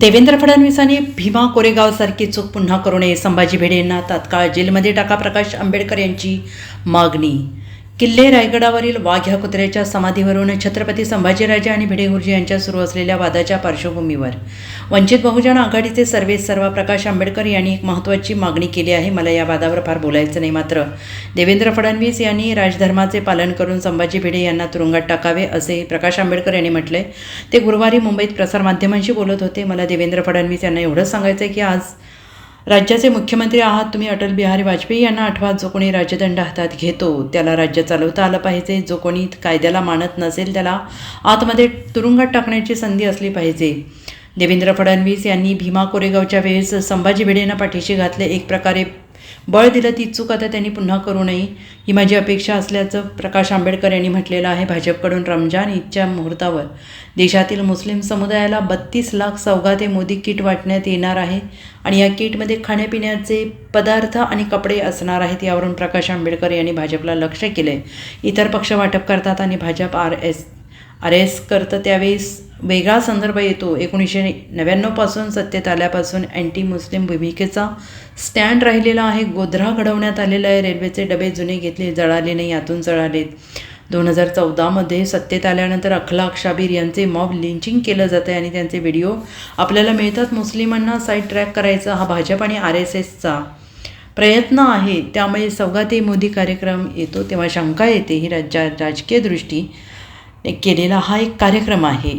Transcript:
देवेंद्र फडणवीसांनी भीमा कोरेगावसारखी चूक पुन्हा करू नये. संभाजी भिडे यांना तात्काळ जेलमध्ये टाका प्रकाश आंबेडकर यांची मागणी. किल्ले रायगडावरील वाघ ह्या कुत्र्याच्या समाधीवरून छत्रपती संभाजीराजे आणि भिडे गुरुजी यांच्या सुरू असलेल्या वादाच्या पार्श्वभूमीवर. वंचित बहुजन आघाडीचे सर्वे सर्व प्रकाश आंबेडकर यांनी एक महत्त्वाची मागणी केली आहे. मला या वादावर फार बोलायचं नाही मात्र देवेंद्र फडणवीस यांनी राजधर्माचे पालन करून संभाजी भिडे यांना तुरुंगात टाकावे असे प्रकाश आंबेडकर यांनी म्हटले ते गुरुवारी मुंबईत प्रसारमाध्यमांशी बोलत होते. मला देवेंद्र फडणवीस यांना एवढंच सांगायचं आहे की आज राज्याचे मुख्यमंत्री आहात तुम्ही अटल बिहारी वाजपेयी यांना आठवा जो कोणी राजदंड हातात घेतो त्याला राज्य चालवता आलं पाहिजे. जो कोणी कायद्याला मानत नसेल त्याला आतमध्ये तुरुंगात टाकण्याची संधी असली पाहिजे. देवेंद्र फडणवीस यांनी भीमा कोरेगावच्या वेळेस संभाजी भिडेंना पाठीशी घातले. एक प्रकारे बळ दिलं ती चूक आता त्यांनी पुन्हा करू नये. ही माझी अपेक्षा असल्याचं प्रकाश आंबेडकर यांनी म्हटलेलं आहे भाजपकडून रमजान ईदच्या मुहूर्तावर. देशातील मुस्लिम समुदायाला बत्तीस लाख सौगाते मोदी किट वाटण्यात येणार आहे आणि या किटमध्ये खाण्यापिण्याचे पदार्थ आणि कपडे असणार आहेत यावरून प्रकाश आंबेडकर यांनी भाजपला लक्ष आहे इतर पक्ष वाटप करतात आणि Bhajap R S R S करतं त्यावेळेस वेगळा संदर्भ येतो. एकोणीसशे नव्याण्णवपासून सत्तेत आल्यापासून अँटी मुस्लिम भूमिकेचा स्टँड राहिलेला आहे. गोधरा घडवण्यात आलेला आहे. रेल्वेचे डबे जुने घेतले जळाले नाही यातून जळालेत. दोन हजार चौदामध्ये सत्तेत आल्यानंतर अखलाक शाबीर यांचे मॉब लिंचिंग केलं जातं आणि त्यांचे व्हिडिओ आपल्याला मिळतात. मुस्लिमांना साईड ट्रॅक करायचा हा भाजप आणि आर एस एसचा प्रयत्न आहे. त्यामुळे सौगाते मोदी कार्यक्रम येतो तेव्हा शंका येते. ही राज्या राजकीय दृष्टी केलेला हा एक कार्यक्रम आहे.